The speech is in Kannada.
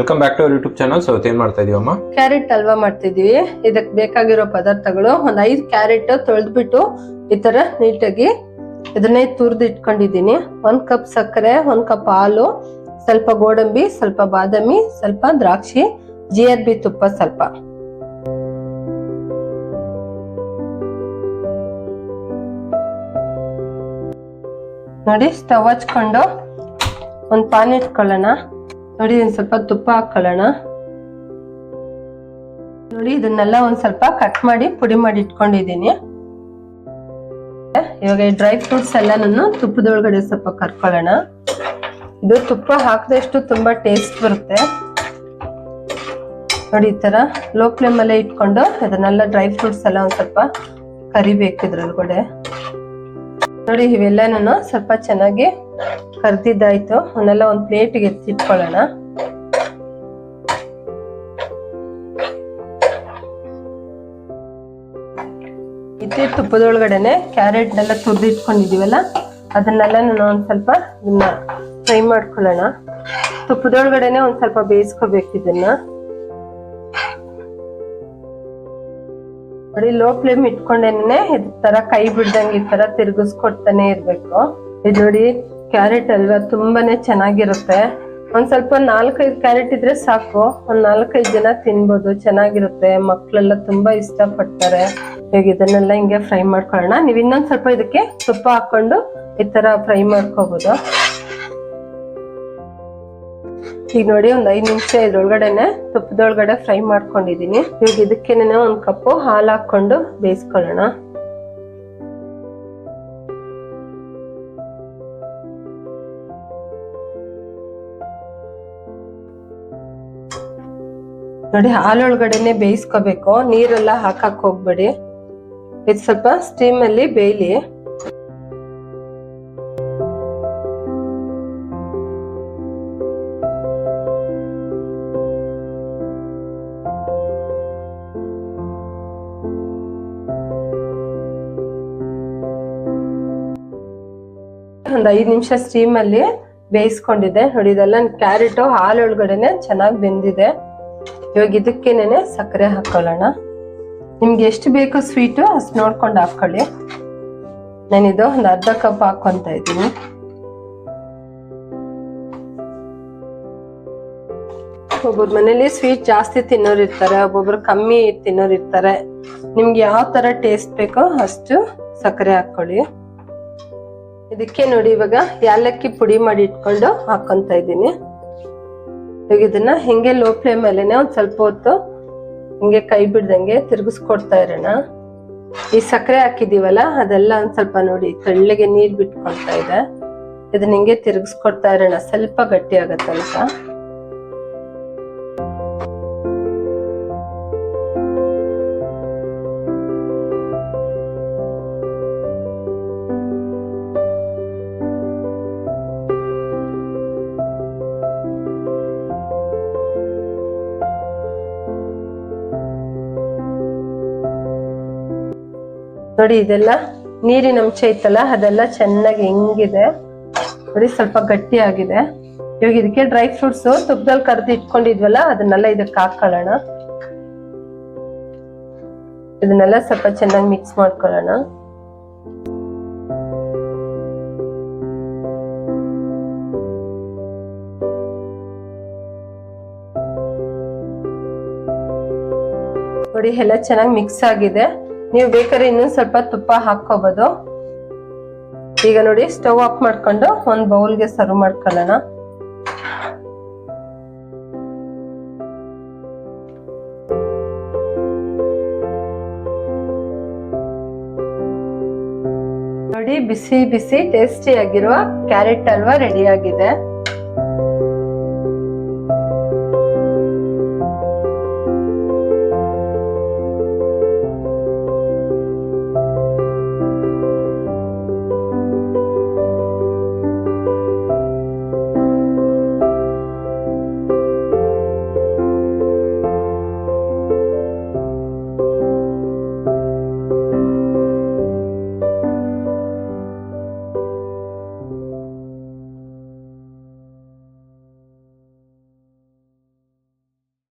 Welcome back to our YouTube channel so ಏನ್ ಮಾಡ್ತಾ ಇದೀವಮ್ಮ? ಕ್ಯಾರೆಟ್ ಹಲ್ವಾ ಮಾಡ್ತಿದೀವಿ ಇದಕ್ಕೆ ಬೇಕಾಗಿರೋ ಪದಾರ್ಥಗಳು ಒಂದ್ ಐದು ಕ್ಯಾರೆಟ್ ತೊಳೆದ್ಬಿಟ್ಟು ಈ ತರ ನೀಟಾಗಿ ಇದನ್ನೇ ತುರ್ದು ಇಟ್ಕೊಂಡಿದೀನಿ ಒಂದ್ ಕಪ್ ಸಕ್ಕರೆ, ಒಂದ್ ಕಪ್ ಹಾಲು, ಸ್ವಲ್ಪ ಗೋಡಂಬಿ, ಸ್ವಲ್ಪ ಬಾದಾಮಿ, ಸ್ವಲ್ಪ ದ್ರಾಕ್ಷಿ ಜಿ ಆರ್ ಬಿ ತುಪ್ಪ ಸ್ವಲ್ಪ. ನೋಡಿ, ಸ್ಟವ್ ಹಚ್ಕೊಂಡು ಒಂದ್ ಪಾನ್ ಇಟ್ಕೊಳ್ಳೋಣ. ನೋಡಿ, ಒಂದು ಸ್ವಲ್ಪ ತುಪ್ಪ ಹಾಕೊಳ್ಳೋಣ. ನೋಡಿ, ಇದನ್ನೆಲ್ಲ ಒಂದ್ ಸ್ವಲ್ಪ ಕಟ್ ಮಾಡಿ ಪುಡಿ ಮಾಡಿ ಇಟ್ಕೊಂಡಿದೀನಿ ಇವಾಗ ಡ್ರೈ ಫ್ರೂಟ್ಸ್ ಎಲ್ಲ ನಾನು ತುಪ್ಪದೊಳಗಡೆ ಸ್ವಲ್ಪ ಕರ್ಕೊಳ್ಳೋಣ. ಇದು ತುಪ್ಪ ಹಾಕಿದಷ್ಟು ತುಂಬಾ ಟೇಸ್ಟ್ ಬರುತ್ತೆ. ನೋಡಿ, ಈ ತರ ಲೋ ಫ್ಲೇಮ್ ಅಲ್ಲೇ ಇಟ್ಕೊಂಡು ಇದನ್ನೆಲ್ಲ ಡ್ರೈ ಫ್ರೂಟ್ಸ್ ಎಲ್ಲ ಒಂದ್ ಸ್ವಲ್ಪ ಕರಿಬೇಕು ಇದ್ರೊಳಗಡೆ ನೋಡಿ, ಇವೆಲ್ಲ ನಾನು ಸ್ವಲ್ಪ ಚೆನ್ನಾಗಿ ಕರ್ದಿದ್ದಾಯ್ತು. ಅವನ್ನೆಲ್ಲ ಒಂದ್ ಪ್ಲೇಟ್ಗೆ ಎತ್ತಿಟ್ಕೊಳ್ಳೋಣ. ಇದೇ ತುಪ್ಪದೊಳಗಡೆನೆ ಕ್ಯಾರೆಟ್ನೆಲ್ಲ ತುರ್ದು ಇಟ್ಕೊಂಡಿದೀವಲ್ಲ ಅದನ್ನೆಲ್ಲ ನಾನು ಒಂದ್ ಸ್ವಲ್ಪ ಇದನ್ನ ಫ್ರೈ ಮಾಡ್ಕೊಳ್ಳೋಣ. ತುಪ್ಪದೊಳಗಡೆನೆ ಒಂದ್ ಸ್ವಲ್ಪ ಬೇಯಿಸ್ಕೋಬೇಕು ಇದನ್ನ. ನೋಡಿ ಲೋ ಫ್ಲೇಮ್ ಇಟ್ಕೊಂಡೇನೆ ಇದ್ ತರ ಕೈ ಬಿಡ್ದಂಗೆ ಈ ತರ ತಿರುಗಿಸ್ಕೊಡ್ತಾನೆ ಇರ್ಬೇಕು. ಇದು ನೋಡಿ ಕ್ಯಾರೆಟ್ ಅಲ್ವಾ, ತುಂಬಾನೇ ಚೆನ್ನಾಗಿರುತ್ತೆ. ಒಂದ್ ಸ್ವಲ್ಪ ನಾಲ್ಕೈದು ಕ್ಯಾರೆಟ್ ಇದ್ರೆ ಸಾಕು. ಒಂದ್ ನಾಲ್ಕೈದು ಜನ ತಿನ್ಬೋದು, ಚೆನ್ನಾಗಿರುತ್ತೆ. ಮಕ್ಕಳೆಲ್ಲ ತುಂಬಾ ಇಷ್ಟ ಪಡ್ತಾರೆ ಈಗ ಇದನ್ನೆಲ್ಲ ಹಿಂಗೆ ಫ್ರೈ ಮಾಡ್ಕೊಳ್ಳೋಣ. ನೀವ್ ಇನ್ನೊಂದ್ ಸ್ವಲ್ಪ ಇದಕ್ಕೆ ತುಪ್ಪ ಹಾಕೊಂಡು ಈ ತರ ಫ್ರೈ ಮಾಡ್ಕೋಬಹುದು ಈಗ ನೋಡಿ ಒಂದ್ ಐದ್ ನಿಮಿಷ ಇದ್ರೊಳಗಡೆನೆ ತುಪ್ಪದೊಳಗಡೆ ಫ್ರೈ ಮಾಡ್ಕೊಂಡಿದೀನಿ. ಈಗ ಇದಕ್ಕೇನೆ ಒಂದ್ ಕಪ್ಪು ಹಾಲು ಹಾಕೊಂಡು ಬೇಯಿಸ್ಕೊಳ್ಳೋಣ. ನೋಡಿ ಹಾಲೊಳಗಡೆನೆ ಬೇಯಿಸ್ಕೋಬೇಕು. ನೀರೆಲ್ಲ ಹಾಕಕ್ ಹೋಗ್ಬೇಡಿ. ಇದು ಸ್ವಲ್ಪ ಸ್ಟೀಮ್ ಅಲ್ಲಿ ಬೇಯ್ಲಿ. ಒಂದ್ ಐದು ನಿಮಿಷ ಸ್ಟೀಮ್ ಅಲ್ಲಿ ಬೇಯಿಸ್ಕೊಂಡಿದೆ ನೋಡಿ ಇದೆಲ್ಲ ಕ್ಯಾರೆಟು ಹಾಲು ಒಳಗಡೆನೆ ಚೆನ್ನಾಗಿ ಬೆಂದಿದೆ. ಇವಾಗ ಇದಕ್ಕೇನೆ ಸಕ್ಕರೆ ಹಾಕೊಳ್ಳೋಣ. ನಿಮ್ಗೆ ಎಷ್ಟು ಬೇಕು ಸ್ವೀಟು ಅಷ್ಟು ನೋಡ್ಕೊಂಡು ಹಾಕೊಳ್ಳಿ. ನಾನಿದು ಒಂದು ಅರ್ಧ ಕಪ್ ಹಾಕೊಂತ ಇದ್ದೀನಿ. ಒಬ್ಬೊಬ್ರು ಮನೇಲಿ ಸ್ವೀಟ್ ಜಾಸ್ತಿ ತಿನ್ನೋರು ಇರ್ತಾರೆ, ಒಬ್ಬೊಬ್ರು ಕಮ್ಮಿ ತಿನ್ನೋರು ಇರ್ತಾರೆ. ನಿಮ್ಗೆ ಯಾವ ತರ ಟೇಸ್ಟ್ ಬೇಕೋ ಅಷ್ಟು ಸಕ್ಕರೆ ಹಾಕೊಳ್ಳಿ. ಇದಕ್ಕೆ ನೋಡಿ ಇವಾಗ ಯಾಲಕ್ಕಿ ಪುಡಿ ಮಾಡಿ ಇಟ್ಕೊಂಡು ಹಾಕೊಂತ ಇದ್ದೀನಿ. ಇವಾಗ ಇದನ್ನ ಹಿಂಗೆ ಲೋ ಫ್ಲೇಮ್ ಅಲ್ಲೇನೆ ಒಂದ್ ಸ್ವಲ್ಪ ಹೊತ್ತು ಹಿಂಗೆ ಕೈ ಬಿಡ್ದಂಗೆ ತಿರುಗಿಸ್ಕೊಡ್ತಾ ಇರೋಣ. ಈ ಸಕ್ಕರೆ ಹಾಕಿದೀವಲ್ಲ, ಅದೆಲ್ಲ ಒಂದ್ ಸ್ವಲ್ಪ ನೋಡಿ ತೆಳ್ಳಗೆ ನೀರ್ ಬಿಟ್ಕೊಳ್ತಾ ಇದೆ. ಇದನ್ನ ಹಿಂಗೆ ತಿರುಗಿಸ್ಕೊಡ್ತಾ ಇರೋಣ. ಸ್ವಲ್ಪ ಗಟ್ಟಿ ಆಗತ್ತಂತ. ನೋಡಿ ಇದೆಲ್ಲ ನೀರಿನ ಅಂಶ ಇತ್ತಲ್ಲ, ಅದೆಲ್ಲ ಚೆನ್ನಾಗಿ ಹೆಂಗಿದೆ. ನೋಡಿ ಸ್ವಲ್ಪ ಗಟ್ಟಿ ಆಗಿದೆ ಇವಾಗ ಇದಕ್ಕೆ ಡ್ರೈ ಫ್ರೂಟ್ಸ್ ತುಪ್ಪದಲ್ಲಿ ಕರೆದು ಇಟ್ಕೊಂಡಿದ್ವಲ್ಲ, ಅದನ್ನೆಲ್ಲ ಇದಕ್ಕೆ ಹಾಕೊಳ್ಳೋಣ. ಇದನ್ನೆಲ್ಲ ಸ್ವಲ್ಪ ಚೆನ್ನಾಗಿ ಮಿಕ್ಸ್ ಮಾಡ್ಕೊಳ್ಳೋಣ. ನೋಡಿ, ಎಲ್ಲ ಚೆನ್ನಾಗಿ ಮಿಕ್ಸ್ ಆಗಿದೆ. ನೀವು ಬೇಕಾದ್ರೆ ಇನ್ನೊಂದು ಸ್ವಲ್ಪ ತುಪ್ಪ ಹಾಕೋಬಹುದು ಈಗ ನೋಡಿ ಸ್ಟವ್ ಆಫ್ ಮಾಡ್ಕೊಂಡು ಒಂದು ಬೌಲ್ಗೆ ಸರ್ವ್ ಮಾಡ್ಕೊಳ್ಳೋಣ. ನೋಡಿ ಬಿಸಿ ಬಿಸಿ ಟೇಸ್ಟಿ ಆಗಿರುವ ಕ್ಯಾರೆಟ್ ಹಲ್ವಾ ರೆಡಿ ಆಗಿದೆ.